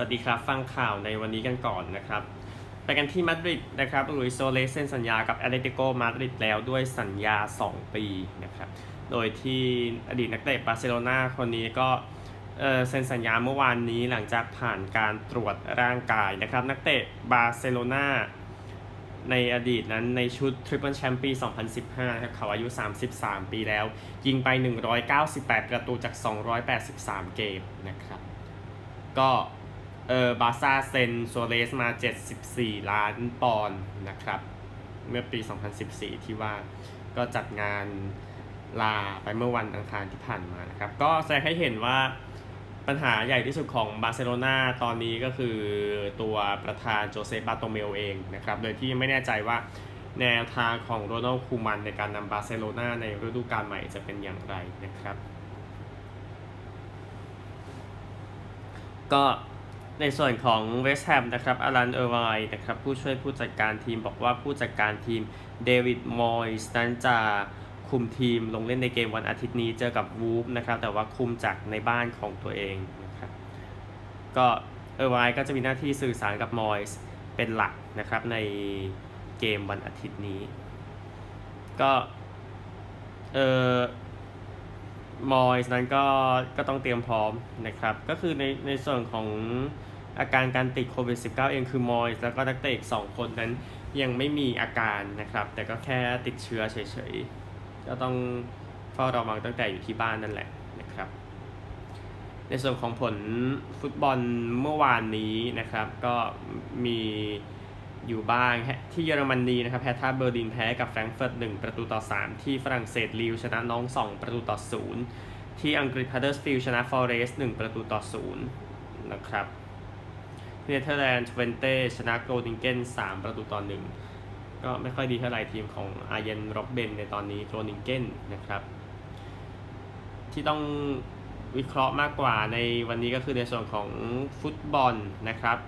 วัสดีครับ ฟังข่าวในวันนี้กันก่อนนะครับ ไปกันที่มาดริดนะครับลุยโซเลสเซ็นสัญญากับแอตเลติโกมาดริดแล้วด้วยสัญญา 2 ปีนะครับ โดยที่อดีตนักเตะบาร์เซโลนาคนนี้ก็เซ็นสัญญาเมื่อวานนี้หลังจากผ่านการตรวจร่างกายนะครับ นักเตะบาร์เซโลนาในอดีตนั้นในชุดทริปเปิลแชมป์ปี 2015นะครับเขาอายุ 33 ปีแล้ว ยิงไป 198 ประตูจาก 283 เกมนะครับ ก็ เออบาซ่าเซ็นโซเลสมา 74 ล้านปอนด์นะครับ เมื่อปี 2014 ที่ว่าก็จัดงานลาไปเมื่อวันอังคารที่ผ่านมานะครับ ก็แสดงให้เห็นว่าปัญหาใหญ่ที่สุดของบาร์เซโลนาตอนนี้ก็คือตัวประธานโจเซฟบาโตเมลเองนะครับ โดยที่ไม่แน่ใจว่าแนวทางของโรนัลคูมันในการนำบาร์เซโลนาในฤดูกาลใหม่จะเป็นอย่างไรนะครับ ก็ ในส่วนของเวสต์แฮมนะครับอารันเออร์ไวนะครับผู้ช่วยผู้จัดการทีมบอกว่าผู้จัดการทีมเดวิดมอยส์นั้นจะคุมทีมลงเล่นในเกมวันอาทิตย์นี้เจอกับวูฟนะครับแต่ว่าคุมจากในบ้านของตัวเองนะครับก็เออร์ไวก็จะมีหน้าที่สื่อสารกับมอยส์เป็นหลักนะครับในเกมวันอาทิตย์นี้ ก็เออมอยส์นั้นก็ก็ต้องเตรียมพร้อมนะครับ ก็คือในในส่วนของ อาการการติดโควิด -19 เองคือมอยส์แล้วก็นักเตะอีกสองคนนั้นยังไม่มีอาการนะครับ แต่ก็แค่ติดเชื้อเฉยๆ ก็ต้องเฝ้าระวังตั้งแต่อยู่ที่บ้านนั่นแหละนะครับ ในส่วนของผลฟุตบอลเมื่อวานนี้นะครับ ก็มีอยู่บ้างที่เยอรมนีนะครับแพทาเบอร์ลินแพ้กับแฟรงก์เฟิร์ต1ประตูต่อ 3 ที่ฝรั่งเศสลิวชนะน้อง 2 ประตูต่อ 0 ที่อังกฤษพาเดอร์สฟิลชนะฟอเรสต์1ประตูต่อ 0 นะครับ เนเธอร์แลนด์ทเวนเต้ชนะโกลดิงเกน3 ประตูต่อ1ก็ไม่ค่อยดีเท่าไหร่ทีมของอาร์เยนร็อบเบนในตอนนี้โกลดิงเกนนะครับ ที่ต้องวิเคราะห์มากกว่าในวันนี้ก็คือในส่วนของฟุตบอลนะครับ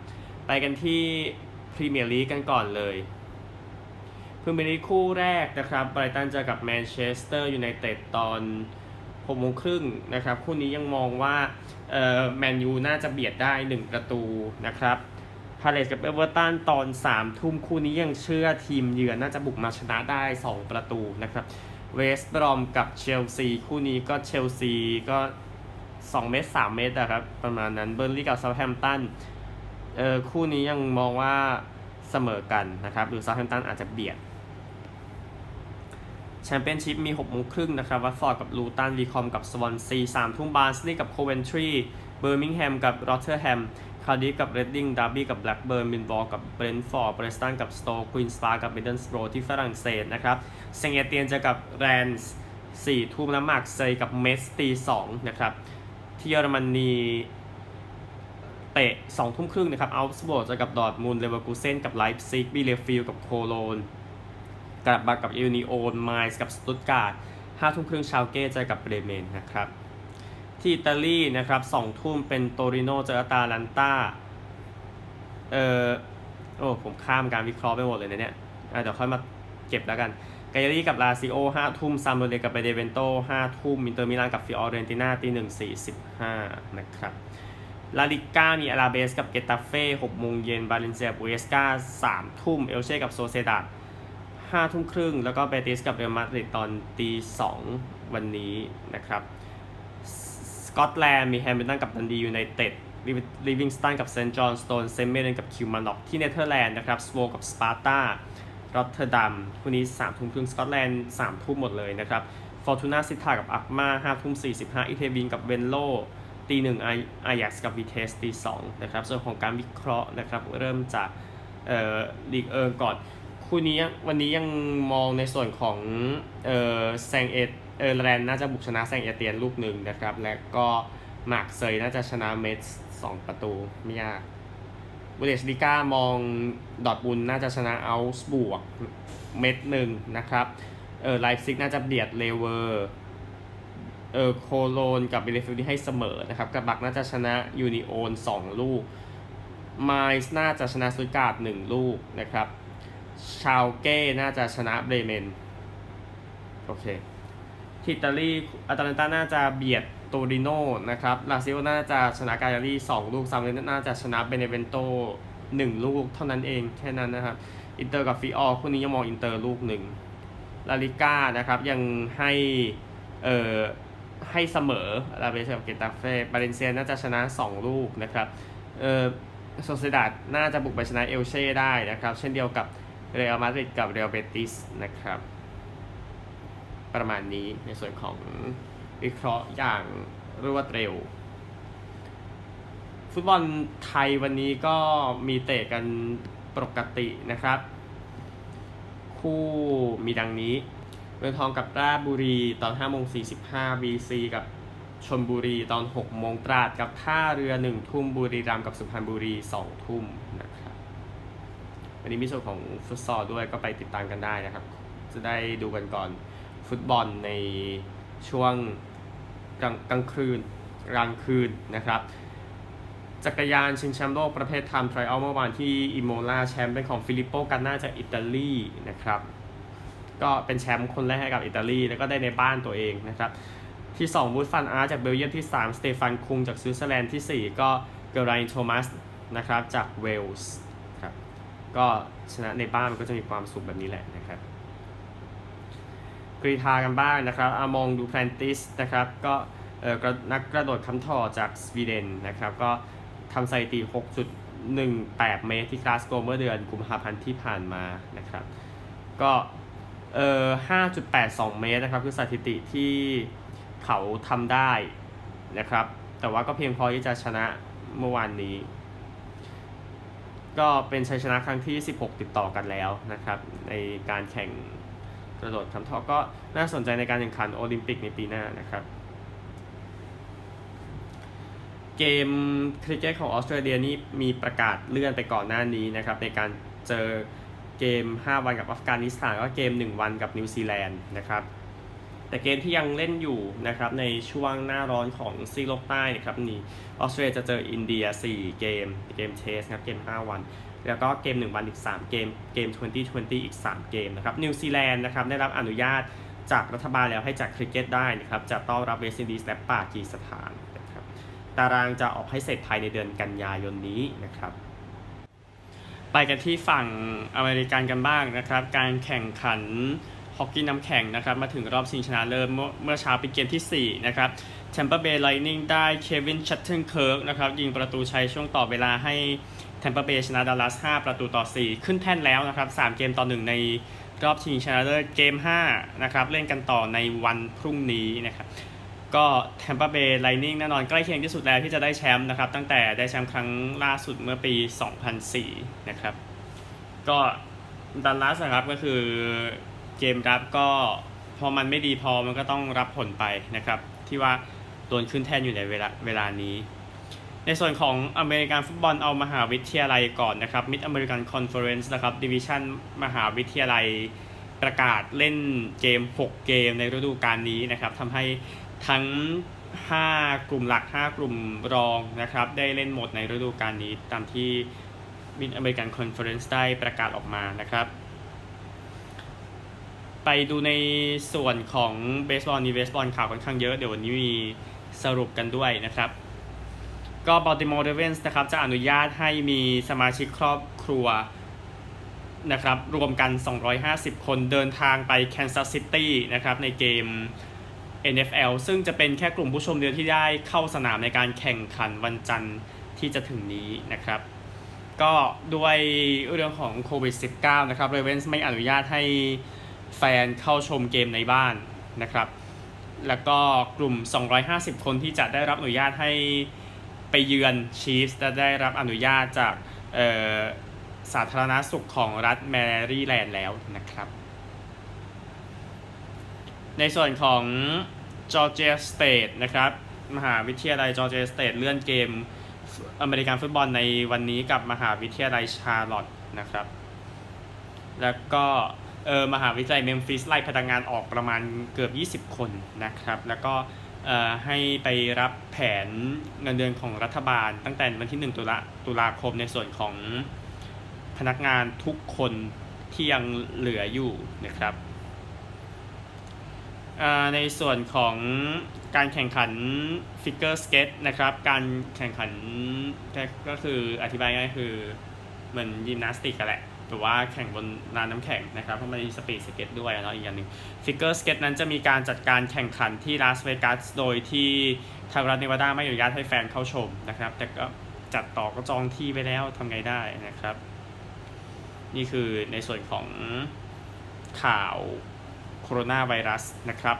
ไปกันที่พรีเมียร์ลีกกันก่อนเลยพรีเมียร์ลีกคู่แรกนะครับไบรตันเจอกับแมนเชสเตอร์ยูไนเต็ดตอน 6โมงครึ่งนะครับคู่นี้ยังมองว่าแมนยูน่าจะเบียดได้ 1 ประตูนะครับพาเลสกับเอเวอร์ตันตอน 3 ทุ่มคู่นี้ยังเชื่อทีมเยือนน่าจะบุกมาชนะได้ 2 ประตูนะครับเวสต์บรอมกับเชลซีคู่นี้ก็เชลซีก็ 2 เมตร 3 เมตรอะครับ ประมาณนั้นเบอร์ลี่กับเซาท์แฮมป์ตันเออคู่นี้ยังมองว่าเสมอกันนะครับหรือเซาท์แฮมป์ตันอาจจะเบียด แชมเปี้ยนชิพมี 6 โมงครึ่งนะครับ วัตฟอร์ดกับลูตันวีคอมกับสวอนซีสามทุ่มบาร์สลีย์กับโคเวนทรีเบอร์มิงแฮมกับโรเทอร์แฮม คาร์ดิฟกับเรดดิ้งดาร์บี้กับแบล็กเบิร์นมินบอลกับเบรนท์ฟอร์ดเบรสตันกับสโตร์ควีนสปาร์กับมิดเดิลสโบรที่ฝรั่งเศสนะครับเซงเอเตียนจะกับแรนส์สี่ทุ่มแล้วมาร์กเซยกับเมสตีสองนะครับที่เยอรมนีเตะ2ทุ่มครึ่งนะครับอัลส์บอร์จะกับดอร์ทมูลเลเวอร์คูเซนกับไลฟ์ซิกบีเลฟิลกับโคโลน กลับมากับยูนิโอนไมส์กับสตุตการ์ดห้าทุ่มครึ่งชาวเก้เจอกับเบรเมนนะครับ ที่อิตาลีนะครับสองทุ่มเป็นโตริโนเจออาตาลันตาเออโอ้ผมข้ามการวิเคราะห์ไปหมดเลยนะเนี่ยอะเดี๋ยวค่อยมาเก็บแล้วกันกายรี่กับลาซิโอห้าทุ่มซามโดเรกับเบเดเวนโตห้าทุ่มมินเตอร์มิลานกับฟิออเรนติน่าตีหนึ่งสี่สิบห้านะครับลาลิก้ามีอาราเบสกับเกตาเฟ่หกโมงเย็นบาเลนเซียบุเอสกาสามทุ่มเอลเช่กับโซเซดาด ห้าทุ่มครึ่ง แล้วก็เบติสกับเรอัลมาดริดตอนตีสองวันนี้นะครับสกอตแลนด์มีแฮมิลตันกับดันดียูไนเต็ดลิวิงสตันกับเซนต์จอห์นสโตนเซมเมเรนกับคิวมานอกที่เนเธอร์แลนด์นะครับสโวกับสปาร์ตารอตเทอร์ดัมคู่นี้3ามทุ่มครึ่งสกอตแลนด์สามทุ่มหมดเลยนะครับฟอร์ตูน่าซิตากับอักมาห้าทุ่มสี่สิบห้าอิเทวินกับเวนโลตีหนึ่งไออายักกับวีเทสตีสองนะครับส่วนของการวิเคราะห์นะครับเริ่มจากเอ่อลีกเอิร์ก่อน คู่นี้วันนี้ยังมองในส่วนของเออแซงเอเออร์แลนด์น่าจะบุกชนะแซงเอเตียนลูกหนึ่งนะครับ และก็มาร์กเซยน่าจะชนะเมสสองประตูไม่ยากบูเดสลิก้ามองดอทบุนน่าจะชนะอัลส์บวกเม็ดหนึ่งนะครับเออไลฟ์ซิกน่าจะเบียดเลเวอร์เออโคโลนกับเบเลฟิลที่ให้เสมอนะครับกระบักน่าจะชนะยูนิโอนสองลูกไมส์น่าจะชนะสุดการ์ดหนึ่งลูกนะครับ ชาวเก้น่าจะชนะเบรเมน โอเคทิตาลีอาตาลันตาน่าจะเบียดโตริโนนะครับลาซิโอน่าจะชนะกายารีสองลูกซามเลน่าจะชนะเบเนเวนโตหนึ่งลูกเท่านั้นเองแค่นั้นนะครับ อินเตอร์กับฟิออคู่นี้ยังมองอินเตอร์ลูกหนึ่งลาลิก้านะครับยังให้เอ่อให้เสมอลาเบเซกับเกตาเฟ่บาเลนเซียน่าจะชนะ 2 ลูกนะครับเอ่อโซเซดาดน่าจะบุกไปชนะเอลเช่ได้นะครับ เช่นเดียวกับ เรอัลมาดริดกับเรอัลเบติสนะครับ ประมาณนี้ในส่วนของวิเคราะห์อย่างรวดเร็ว ฟุตบอลไทยวันนี้ก็มีเตะกันปกตินะครับ คู่มีดังนี้เมืองทองกับราชบุรีตอน5โมง45 BC กับชนบุรีตอน6โมงตราดกับท่าเรือ 1 ทุ่มบุรีรัมย์กับสุพรรณบุรี 2 ทุ่มน วันนี้มีส่วนของฟุตซอลด้วยก็ไปติดตามกันได้นะครับ จะได้ดูกันก่อนฟุตบอลในช่วงกลางกลางคืนกลางคืนนะครับ จักรยานชิงแชมป์โลกประเภทไทม์ทริอัลเมื่อวานที่อิโมลาแชมป์เป็นของฟิลิปโปกันน่าจากอิตาลีนะครับ ก็เป็นแชมป์คนแรกให้กับอิตาลี แล้วก็ได้ในบ้านตัวเองนะครับ ที่2บูธฟันอาร์จากเบลเยียมที่ 3 สเตฟานคุงจากสวิตเซอร์แลนด์ที่ 4 ก็เกลไรน์โทมัสนะครับจากเวลส์ ก็ชนะในบ้านมันก็จะมีความสุขแบบนี้แหละนะครับกรีธากันบ้างนะครับอามองดูแพลนติสนะครับก็เอ่อนักกระโดดคำถอจากสวีเดนนะครับก็ทำสถิติ 6.18 เมตรที่กลาสโกเมื่อเดือนกุมภาพันธ์ที่ผ่านมานะครับก็เอ่อ5.82 เมตรนะครับคือสถิติที่เขาทำได้นะครับแต่ว่าก็เพียงพอที่จะชนะเมื่อวานนี้ ก็เป็นชัยชนะครั้งที่ 16 ติดต่อกันแล้วนะครับ ในการแข่งกระโดดคำทอก็น่าสนใจในการแข่งขันโอลิมปิกในปีหน้านะครับ เกมคริกเก็ตของออสเตรเลียนี่มีประกาศเลื่อนไปก่อนหน้านี้นะครับ ในการเจอเกม 5 วันกับอัฟกานิสถานก็เกม 1 วันกับนิวซีแลนด์นะครับ แต่เกมที่ยังเล่นอยู่นะครับในช่วงหน้าร้อนของซีโลกใต้นะครับนี่ออสเตรเลียจะเจออินเดีย 4 เกม เกมเทสครับเกม 5 วัน แล้วก็เกม 1 วันอีก 3 เกมเกม 2020 อีก 3 เกมนะครับนิวซีแลนด์นะครับได้รับอนุญาตจากรัฐบาลแล้วให้จัดคริกเก็ตได้นะครับจะต้อนรับเวสต์อินดีสและปากีสถานนะครับตารางจะออกให้เสร็จภายในเดือนกันยายนนี้นะครับไปกันที่ฝั่งอเมริกันกันบ้างนะครับ การแข่งขัน อกกี้น้ำแข็งนะครับมาถึงรอบชิงชนะเลิศเมื่อเช้าเป็นเกมทีสี่ 4 นะครับแชมเปอร์เบย์ไลนิ่งได้เควินชัตเทิลเคิร์กนะครับยิงประตูชัยช่วงต่อเวลาให้แทมเปอร์เบย์ชนะดัลลัส 5 ประตูต่อ 4 ขึ้นแท่นแล้วนะครับ 3 เกมต่อ 1 ในรอบชิงชนะเลิศเกม 5 นะครับ เล่นกันต่อในวันพรุ่งนี้นะครับ ก็แทมเปอร์เบย์ไลนิ่งแน่นอนใกล้เคียงที่สุดแล้วที่จะได้แชมป์นะครับ ตั้งแต่ได้แชมป์ครั้งล่าสุดเมื่อปี 2004 นะครับ ก็ดัลลัสนะครับก็คือ เกมรับก็พอมันไม่ดีพอมันก็ต้องรับผลไปนะครับ ที่ว่าโดนขึ้นแท่นอยู่ในเวลาเวลานี้ ในส่วนของอเมริกันฟุตบอลเอามหาวิทยาลัยก่อนนะครับ Mid American Conference นะครับดิวิชั่นมหาวิทยาลัยประกาศเล่นเกม 6 เกมในฤดูกาลนี้นะครับทำให้ทั้ง 5 กลุ่มหลัก 5 กลุ่มรองนะครับ ได้เล่นหมดในฤดูกาลนี้ตามที่มิดอเมริกันคอนเฟอเรนซ์ได้ประกาศออกมานะครับ ไปดูในส่วนของเบสบอลนี่เบสบอลข่าวค่อนข้างเยอะเดี๋ยววันนี้มีสรุปกันด้วยนะครับ ก็บ a ลติมอร์เรเวนส์นะครับจะอนุญาตให้มีสมาชิกครอบครัวนะครับรวมกัน 250 คนเดินทางไปแคนซัสซิตี้นะครับในเกม NFL ซึ่งจะเป็นแค่กลุ่มผู้ชมเดียวที่ได้เข้าสนามในการแข่งขันวันจันทร์ที่จะถึงนี้นะครับ ก็ด้วยเรื่องของโควิด -19 นะครับเรเวนส์ไม่อนุญาตให้ แฟนเข้าชมเกมในบ้านนะครับ แล้วก็กลุ่ม 250 คนที่จะได้รับอนุญาตให้ไปเยือนชีฟส์จะได้รับอนุญาตจากสาธารณสุขของรัฐแมรี่แลนด์แล้วนะครับ ในส่วนของจอร์เจียสเตทนะครับ มหาวิทยาลัยจอร์เจียสเตทเลื่อนเกมอเมริกันฟุตบอลในวันนี้กับมหาวิทยาลัยชาร์ลอตต์นะครับ แล้วก็ เออมหาวิทยาลัยเมมฟิสไล่พนักงานออกประมาณเกือบ 20 คนนะครับ แล้วก็เอ่อให้ไปรับแผนเงินเดือนของรัฐบาล ตั้งแต่วันที่ 1 ตุลาตุลาคมในส่วนของพนักงานทุกคนที่ยังเหลืออยู่นะครับในส่วนของการแข่งขันฟิกเกอร์สเก็ตนะครับ การแข่งขันก็คืออธิบายง่ายคือเหมือนยิมนาสติกกันแหละ แต่ว่าแข่งบนลานน้ำแข็งนะครับเพราะมันมีสปีดสเก็ตด้วยเนาะอีกอย่างหนึ่งฟิกเกอร์สเก็ตนั้นจะมีการจัดการแข่งขันที่ลาสเวกัสโดยที่ทางรัฐเนวาดาไม่อนุญาตให้แฟนเข้าชมนะครับ แต่ก็จัดต่อก็จองที่ไปแล้วทำไงได้นะครับ นี่คือในส่วนของข่าวโคโรนาไวรัสนะครับ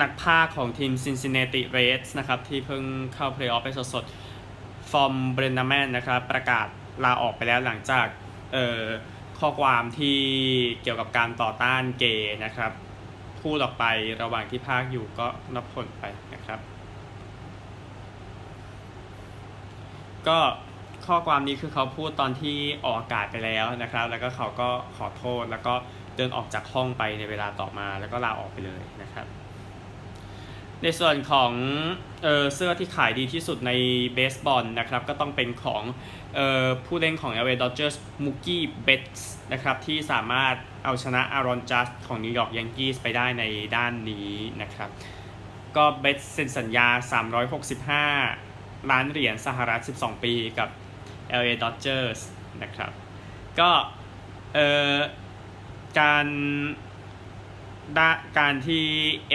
นักพาของทีม Cincinnati Reds นะครับ ที่เพิ่งเข้าเพลย์ออฟไปสดๆ ฟอร์มเบรนนาแมนนะครับประกาศลาออกไปแล้วหลังจากเอ่อข้อความที่เกี่ยวกับการต่อต้านเกย์นะครับ พูดออกไประหว่างที่พากอยู่ก็รับผลไปนะครับ ก็ข้อความนี้คือเขาพูดตอนที่ออกอากาศไปแล้วนะครับ แล้วก็เขาก็ขอโทษแล้วก็เดินออกจากห้องไปในเวลาต่อมาแล้วก็ลาออกไปเลยนะครับ ในส่วนของเออเสื้อที่ขายดีที่สุดในเบสบอลนะครับ ก็ต้องเป็นของเออผู้เล่นของ LA Dodgers Mookie Betts นะครับ ที่สามารถเอาชนะ Aaron j u d g ของ New York Yankees ไปได้ในด้านนี้นะครับ ก็เบสเซ็นสัญญา 365 ล้านเหรียญสหรัฐ 12 ปีกับ LA Dodgers นะครับ ก็เอ่อการ การที่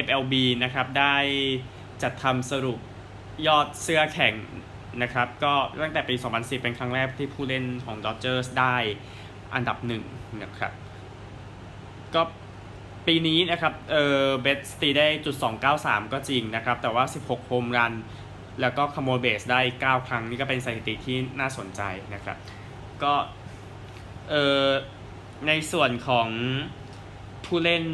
FLB นะครับได้จัดทำสรุปยอดเสื้อแข่งนะครับก็ตั้งแต่ปี 2010 เป็นครั้งแรกที่ผู้เล่นของ Dodgers ได้อันดับหนึ่งนะครับก็ปีนี้นะครับเออเบสตีได้จุด293 ก็จริงนะครับ แต่ว่า 16 โฮมรัน แล้วก็ขโมยเบสได้ 9 ครั้ง นี่ก็เป็นสถิติที่น่าสนใจนะครับ ก็เออในส่วนของผู้เล่น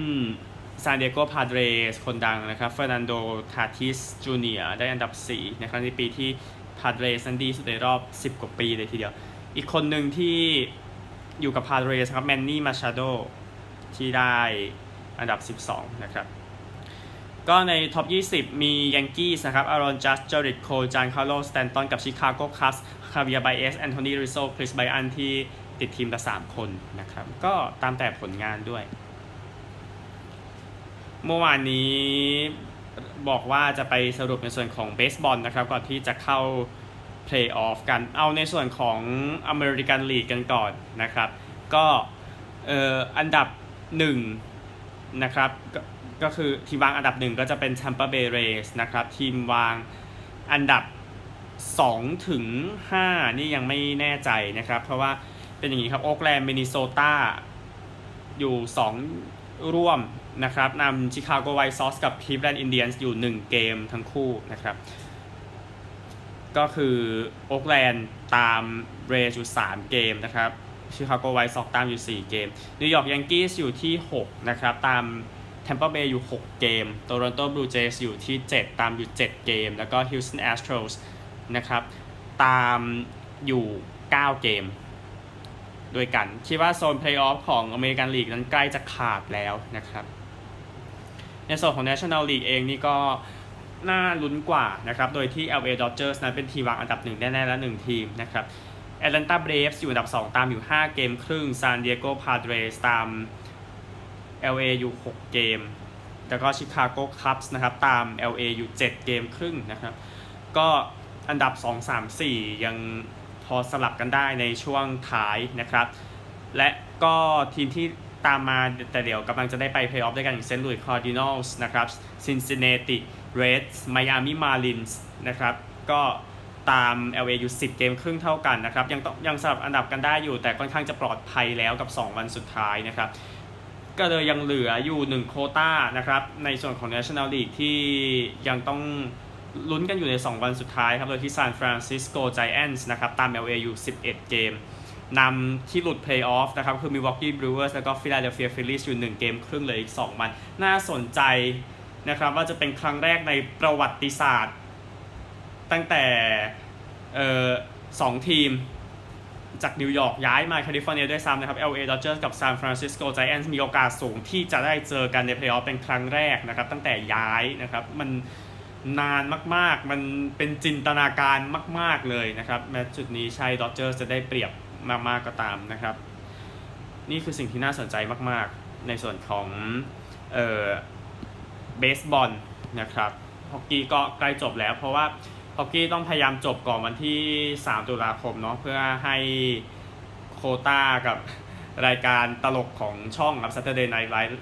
ซานเดียโกพาเดรสคนดังนะครับเฟอร์นันโดทาติสจูเนียได้อันดับ4นะครับในปีที่พาเดรสนั้นดีสุดในรอบ 10 กว่าปีเลยทีเดียว อีกคนหนึ่งที่อยู่กับพาเดรสครับแมนนี่มาชาโดที่ได้อันดับ 12 นะครับ ก็ในท็อป 20 มียังกี้สนะครับอารอนจัสจอริดโคจานคาร์โลสแตนตันกับชิคาโกคัสคาเวียไบเอสแอนโทนีริโซคริสไบอันที่ติดทีมละ 3 คนนะครับ ก็ตามแต่ผลงานด้วย เมื่อวานนี้บอกว่าจะไปสรุปในส่วนของเบสบอลนะครับ ก่อนที่จะเข้าเพลย์ออฟกันเอาในส่วนของอเมริกันลีกกันก่อนนะครับ ก็เอ่ออันดับ1นะครับก็ก็คือทีมวางอันดับหนึ่งก็จะเป็น Tampa Bay Rays นะครับ ทีมวางอันดับ2ถึง5นี่ยังไม่แน่ใจนะครับ เพราะว่าเป็นอย่างนี้ครับ โอ๊กแลนด์มินนิโซตาอยู่ 2 ร่วม นะครับนำชิคาโกไวท์ซอสกับค e ฟแลนด์อินเดียนส์อยู่ 1 เกมทั้งคู่นะครับ ก็คือโอ๊กแลนด์ตามเรย์อยู่ 3 เกมนะครับชิคาโกไวท์ซ็อกตามอยู่ 4 เกมนิวยอร์กยังกี้สอยู่ที่ 6 นะครับ ตามแทมเปอร์เบย์อยู่ 6 เกม โตลอนโตบลูเจสอยู่ที่ 7 ตามอยู่ 7 เกม แล้วก็ฮิลสตันแอสโตรสนะครับ ตามอยู่ 9 เกม ด้วยกัน คิดว่าโซนเพลย์ออฟของอเมริกันลีกนั้นใกล้จะขาดแล้วนะครับ ในส่วนของ National League เองนี่ก็น่าลุ้นกว่านะครับโดยที่ LA Dodgers นั้นเป็นทีมวางอันดับ1แน่ๆและ1ทีมนะครับ Atlanta Braves อยู่อันดับ 2 ตามอยู่ 5 เกมครึ่ง San Diego Padres ตาม LA อยู่ 6 เกม แล้วก็ชิคาโกคัพส์นะครับตาม LA อยู่ 7 เกมครึ่งนะครับ ก็อันดับ 2 3 4 ยังพอสลับกันได้ในช่วงท้ายนะครับ และก็ทีมที่ ตามมาแต่เดี๋ยวกำลังจะได้ไปเพลย์ออฟด้วยกันอย่างเซนต์หลุยส์คาร์ดินัลส์นะครับซินซินเนติเรดส์ไมอามีมารินส์นะครับก็ตาม LA อยู่ 10 เกมครึ่งเท่ากันนะครับ ยังต้องยังสลับอันดับกันได้อยู่ แต่ค่อนข้างจะปลอดภัยแล้วกับ 2 วันสุดท้ายนะครับ ก็เลยยังเหลืออยู่ 1 โคต้านะครับ ในส่วนของ National League ที่ยังต้องลุ้นกันอยู่ใน 2 วันสุดท้ายครับ โดยที่ San Francisco Giants นะครับ ตาม LA อยู่ 11 เกม นำที่หลุดเพลย์ออฟนะครับ คือ Milwaukee Brewers แล้วก็ Philadelphia Phillies อยู่ 1 เกมครึ่งเลยอีก2วัน น่าสนใจนะครับ ว่าจะเป็นครั้งแรกในประวัติศาสตร์ ตั้งแต่เอ่อสองทีมจากนิวยอร์กย้ายมาแคลิฟอร์เนียด้วยซ้ำนะครับ LA Dodgers กับ San Francisco Giants มีโอกาสสูงที่จะได้เจอกันในเพลย์ออฟเป็นครั้งแรกนะครับ ตั้งแต่ย้ายนะครับ มันนานมากๆ มันเป็นจินตนาการมาก ๆเลยนะครับแม้จุดนี้ใช่ Dodgers จะได้เปรียบ มากๆก็ตามนะครับ นี่คือสิ่งที่น่าสนใจมากๆ ในส่วนของเออเบสบอลนะครับฮอกกี้ก็ใกล้จบแล้ว เพราะว่าฮอกกี้ต้องพยายามจบก่อนวันที่ 3 ตุลาคมเนาะเพื่อให้โคต้ากับรายการตลกของช่องครับ Saturday Night Live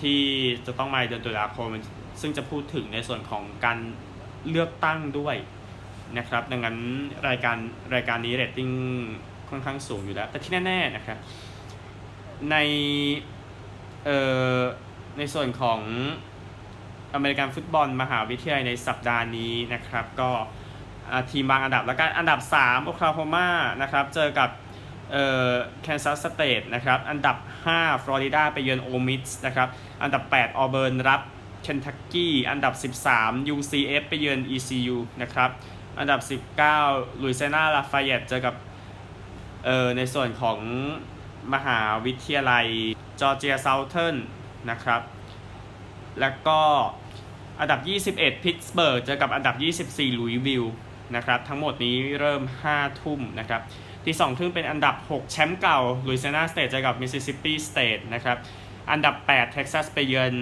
ที่จะต้องมาเดือนตุลาคม ซึ่งจะพูดถึงในส่วนของการเลือกตั้งด้วยนะครับ ดังนั้นรายการรายการนี้เรตติ้ง ค่อนข้างสูงอยู่แล้ว แต่ที่แน่ๆนะครับในเอ่อในส่วนของอเมริกันฟุตบอลมหาวิทยาลัยในสัปดาห์นี้นะครับ ก็ทีมบางอันดับแล้วกันอันดับ 3 โอคลาโฮมานะครับ เจอกับเอ่อแคนซัสสเตทนะครับ อันดับ 5 ฟลอริดาไปเยือนโอมิสนะครับ อันดับ 8 ออเบิร์นรับเคนทักกี้ อันดับ 13 UCF ไปเยือน ECU นะครับ อันดับ 19 ลุยเซนาลาฟายเตเจอกับ เอ่อในส่วนของมหาวิทยาลัยจอร์เจียเซาเทิร์นนะครับ แล้วก็อันดับ 21 พิตต์สเบิร์กเจอกับอันดับ 24 ลุยวิลนะครับ ทั้งหมดนี้เริ่ม 5 ทุ่มนะครับ ที่2ทุ่มเป็นอันดับ 6 แชมป์เก่าลุยเซียนาสเตทเจอกับมิสซิสซิปปีสเตทนะครับ อันดับ 8 เท็กซัสไปเยือน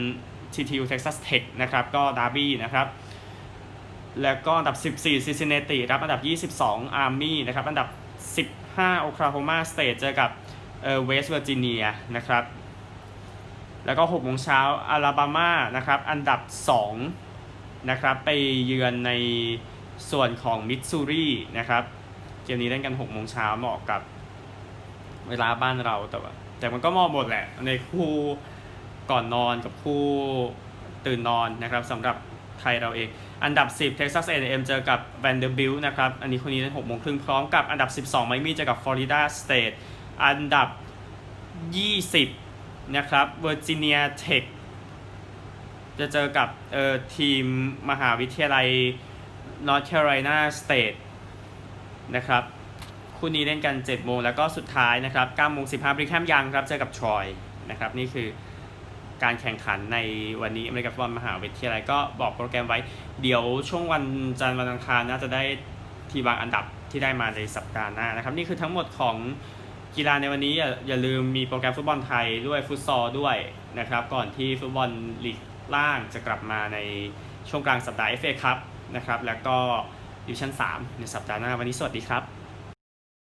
TTU Texas Tech นะครับ ก็ดาร์บี้นะครับแล้วก็อันดับ 14 Cincinnati รับอันดับ 22 Army นะครับ อันดับ 15 Oklahoma State เจอกับเอ่อ West Virginia นะครับแล้วก็6โมงเช้าอลาบามานะครับอันดับ2นะครับไปเยือนในส่วนของมิ s ซูรีนะครับเกมนี้เล่นกัน6โมงเช้าเหมาะกับเวลาบ้านเราแต่ว่าแต่มันก็มาะหมดแหละในคู่ก่อนนอนกับคู่ตื่นนอนนะครับสำหรับไทยเราเอง อันดับ 10 Texas A&M เจอกับ Vanderbilt นะครับ อันนี้คนนี้เล่น6โมงครึ่งพร้อมกับอันดับ 12 Miami เจอกับ Florida State อันดับ 20 นะครับ Virginia Tech จะเจอกับเอ่อทีมมหาวิทยาลัย North Carolina State นะครับ คู่นี้เล่นกัน 7 โมง แล้วก็สุดท้ายนะครับ9โมง15บริแคมยังครับ เจอกับทรอยนะครับ นี่คือ การแข่งขันในวันนี้อเมริกันฟุตบอลมหาวิทยาลัยก็บอกโปรแกรมไว้ เดี๋ยวช่วงวันจันทร์วันอังคารน่าจะได้ทีบางอันดับที่ได้มาในสัปดาห์หน้านะครับ นี่คือทั้งหมดของกีฬาในวันนี้อย่าอย่าลืมมีโปรแกรมฟุตบอลไทยด้วยฟุตซอลด้วยนะครับ ก่อนที่ฟุตบอลลีกล่างจะกลับมาในช่วงกลางสัปดาห์ FA ครับนะครับ แล้วก็ดิวิชั่น3ในสัปดาห์หน้าวันนี้สวัสดีครับ